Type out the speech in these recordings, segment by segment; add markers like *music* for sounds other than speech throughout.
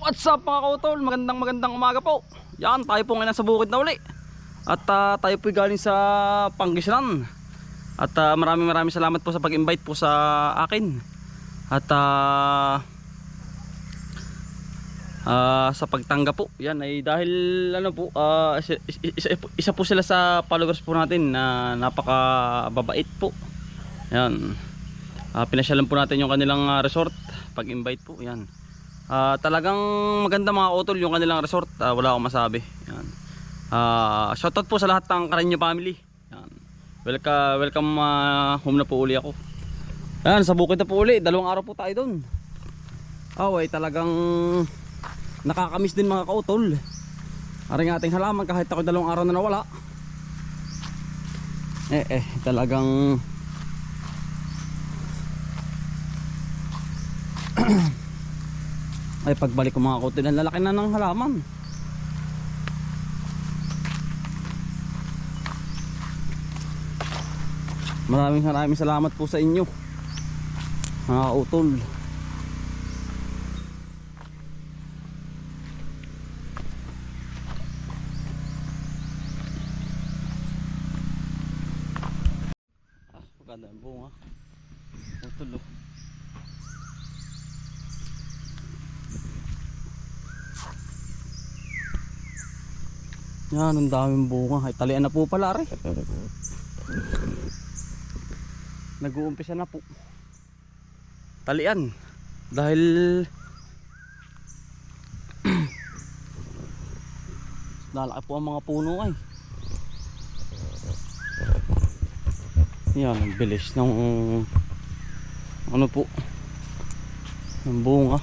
What's up mga kautol? Magandang magandang umaga po. Yan, tayo po ngayon sa bukid na uli. At ah, tayo po galing sa Pangasinan. At ah, maraming maraming salamat po sa pag-invite po sa akin. At ah, ah, sa pagtanggap po. Yan ay dahil ano po, ah, isa, isa, isa po sila sa followers po natin na napakababait po. Yan. Ah, pinasyalan po natin yung kanilang resort pag-invite po. Yan. Ah, talagang maganda mga utol yung kanilang resort. Ah, wala akong masabi. Yan. Ah, shoutout po sa lahat ng Karanyo family. Yan. Welcome welcome ah, home na po uli ako. Yan, sa bukid na po uli. Dalawang araw po tayo doon. Oh, ay talagang nakakamiss din mga kautol. Aring ating halaman kahit ako dalawang araw na nawala. Eh eh, talagang ay pagbalik ko mga kautil ang lalaki na ng halaman. Maraming maraming salamat po sa inyo mga utol ah maganda ang bunga utol oh Yan, ang daming bunga. Ay, na po pala, re. Nag-uumpisa na po. Talian. Dahil... *clears throat* Lalaki po ang mga puno ay. Yan, ang bilis ng... Ano po? Ng bunga.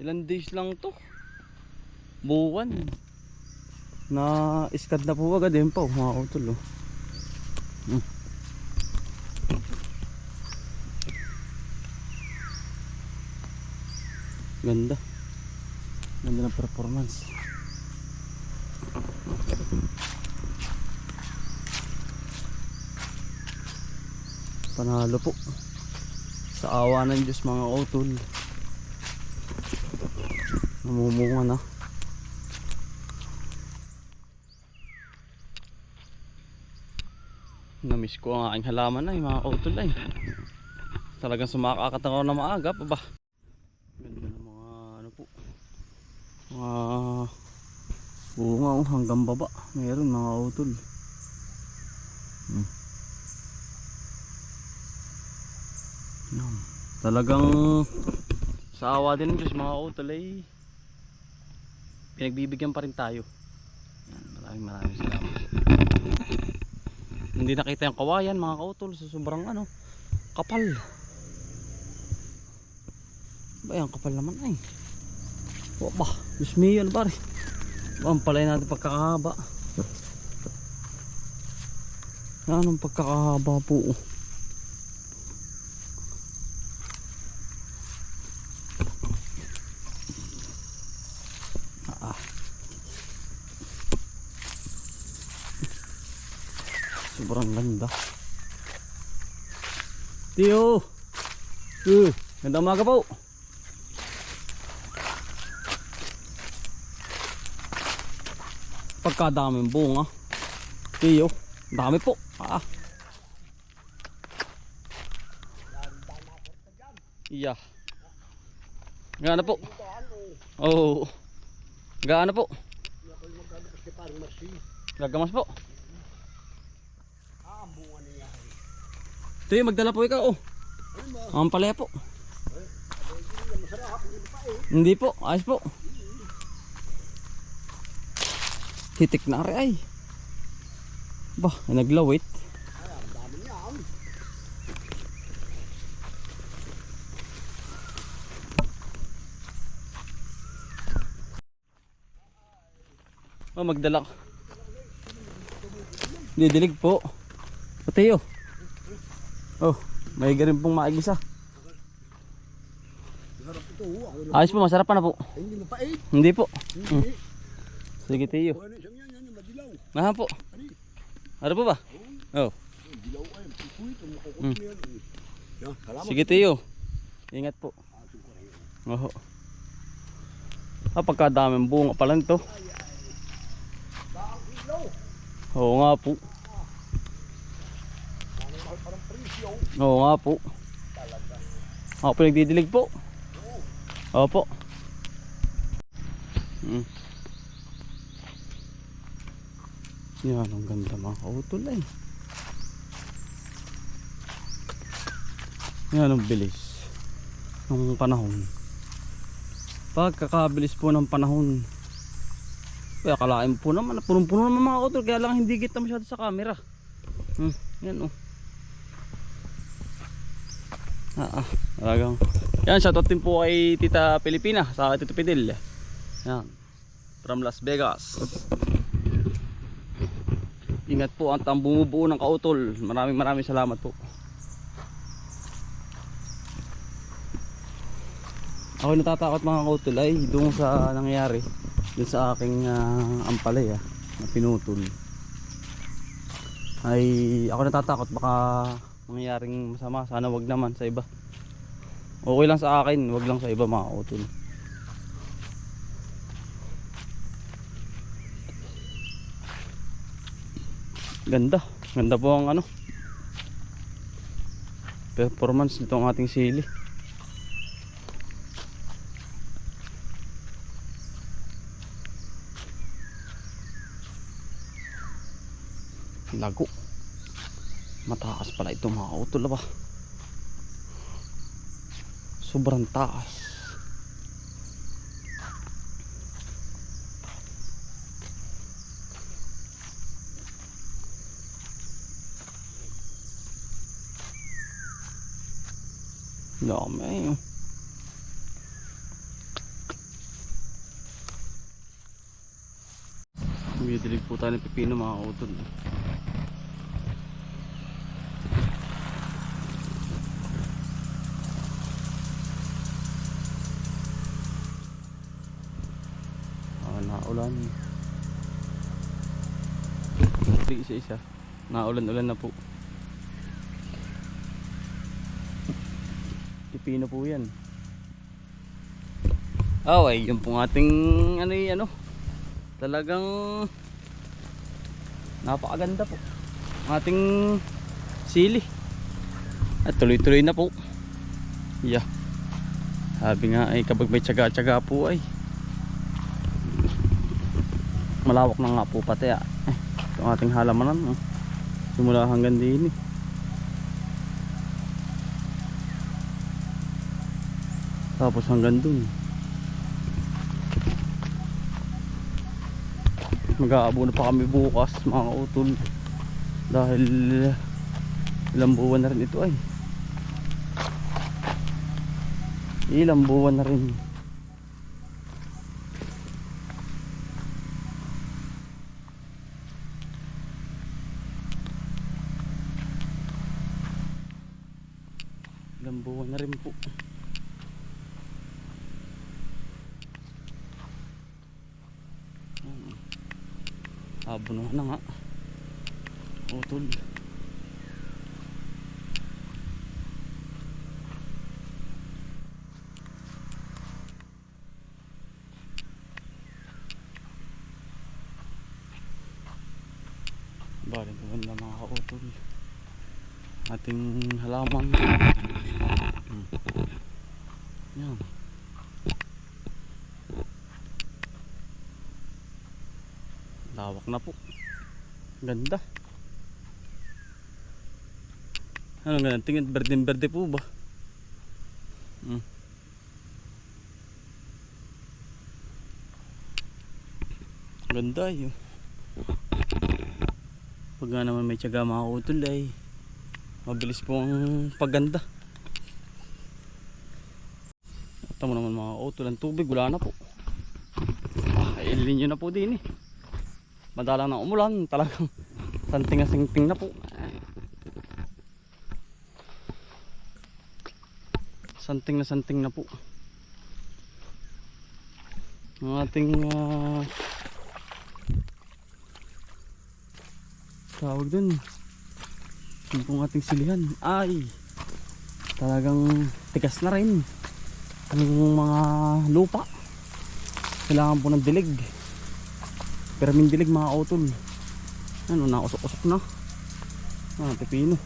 Ilan days lang to? Buwan na iskad na po agad din po mga utol oh. Hmm. ganda. Ganda ng performance. Panalo po. Sa awa ng Diyos mga utol. Namumunga na Namiss ko ang aking halaman ay mga kautol ay. Talagang sumakakatawa na maaga pa ba? Ganda ng mga ano po. Mga bunga oh, hanggang baba. Meron mga kautol. Hmm. Talagang sa awa din ng Diyos mga kautol ay pinagbibigyan pa rin tayo. Yan, maraming maraming salamat. Hindi nakita yung kawayan mga kautol sa sobrang ano, kapal. Ba yan, kapal naman ay. O ba, Diyos me, ano pare? Ang palay natin pagkakahaba. Yan ang pagkakahaba po. Ah. Sobrang ganda. Tiyo! Uh, ganda umaga po. Pagkadaming bunga. Tiyo, dami po. Ah. Iya. Gaano po? Oh. Gaano po? Gagamas po. Tiyo, magdala po ikaw. Oh. Ang palaya po. Hindi po, ayos po. Hitik na rin ay. Bah, naglawit. Oh, magdala. Didilig po. Pati oh. Oh, may garin pong maigisa. Ayos po, masarap pa na po. Hindi mo pa eh. Hindi po. Hindi. Sige, tiyo. Aha po. Ano po ba? Oh. Ang makukot Hmm. salamat. Sige, tiyo. Ingat po. Ah. Oho. Ah, pagkadaming bunga pala nito. Oo nga po. Oo nga po. Ako po nagdidilig po. Opo. Mm. Yan, ang ganda mga kautol ay. Yan ang bilis ng panahon. Pagkakabilis po ng panahon. Kaya kalain po naman, punong-puno naman mga kautol, kaya lang hindi kita masyado sa camera. Hmm, yan oh. Ah, talagang. Yan, shoutout din po kay Tita Pilipina sa Tito Pidil. Yan. From Las Vegas. Ingat po ang bumubuo ng kautol. Maraming maraming salamat po. Ako natatakot mga kautol ay doon sa nangyayari. Doon sa aking ah, ampalay ah, na pinutol. Ay ako natatakot baka mangyaring masama. Sana wag naman sa iba. Okay lang sa akin, wag lang sa iba mga kautol. Ganda. Ganda po ang ano. Performance nitong ating sili. Lago. Mataas pala ito mga kautol ba. Sobrang taas. Dami. Umidilig po tayo ng pipino mga kautol. Naulan. Hindi isa-isa. Naulan-ulan na po. Pipino po yan. Oh, ay, yung pong ating ano y- ano. Talagang napakaganda po. Ating sili. At tuloy-tuloy na po. Yeah. Sabi nga ay kapag may tsaga-tsaga po ay malawak na nga po pati ah. Eh, ating halamanan oh. simula hanggang din eh. tapos hanggang dun mag-aabo na pa kami bukas mga utol dahil ilang buwan na rin ito ay ilang buwan na rin ilang buwan na rin po Ayan. Abo na nga. Utol. Bali ko na mga kautol. Ating halaman. Hmm. Yan. Lawak na po. Ganda. Ano nga, tingin berdeng berde po ba? Hmm. Ganda yun. Pag nga naman may tiyaga mga utol ay mabilis po ang pagganda. Ito mo naman mga utol ang tubig, wala na po. Ah, ilin nyo na po din eh madalang ng umulan talagang santing na na po santing na santing na po ang ating ah, tawag dun yung pong ating silihan ay talagang tigas na rin ang mga lupa Kailangan po ng dilig. Permin dilig mga utol. Ano, nausok-usok na. Ah, pepino.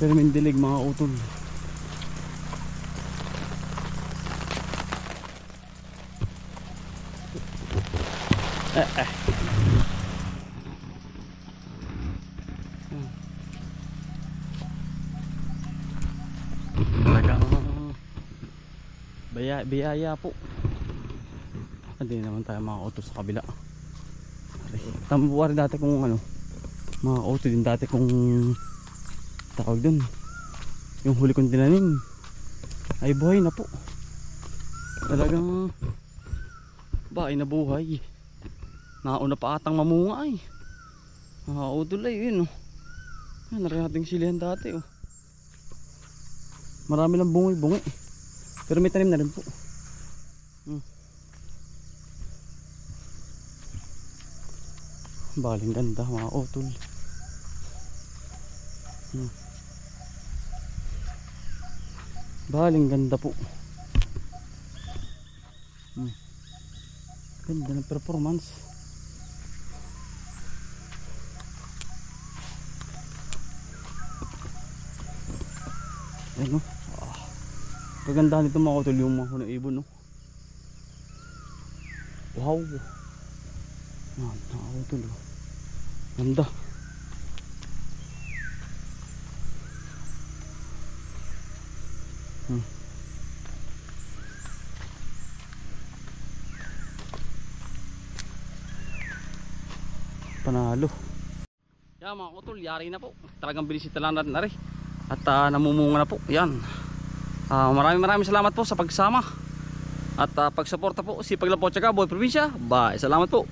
Permin dilig mga utol. Eh, eh. Talagang biyaya po. Hindi naman tayo mga auto sa kabila. Po rin dati kung ano, mga auto din dati kung tawag dun. Yung huli kong tinanim ay buhay na po. Talagang ba ay nabuhay. Nauna pa atang mamunga ay. Mga auto ay yun oh. Nating silihan dati oh. Marami lang bungi-bungi. Pero may tanim na rin po. Hmm. Baling ganda mga otol. Hmm. Baling ganda po. Hmm. Ganda ng performance. Ayan o. Ah. Kagandahan nito mga utol yung mga ibon no. Wow. Yan, mga utol oh. Ganda. Hmm. Panalo. Yan mga utol, yari na po. Talagang binisita lang natin na rin. At ah, namumunga na po. Yan. Ah, maraming maraming salamat po sa pagsama. At uh, pagsuporta po si Paglapo Tsaka Boy Probinsya. Bye. Salamat po.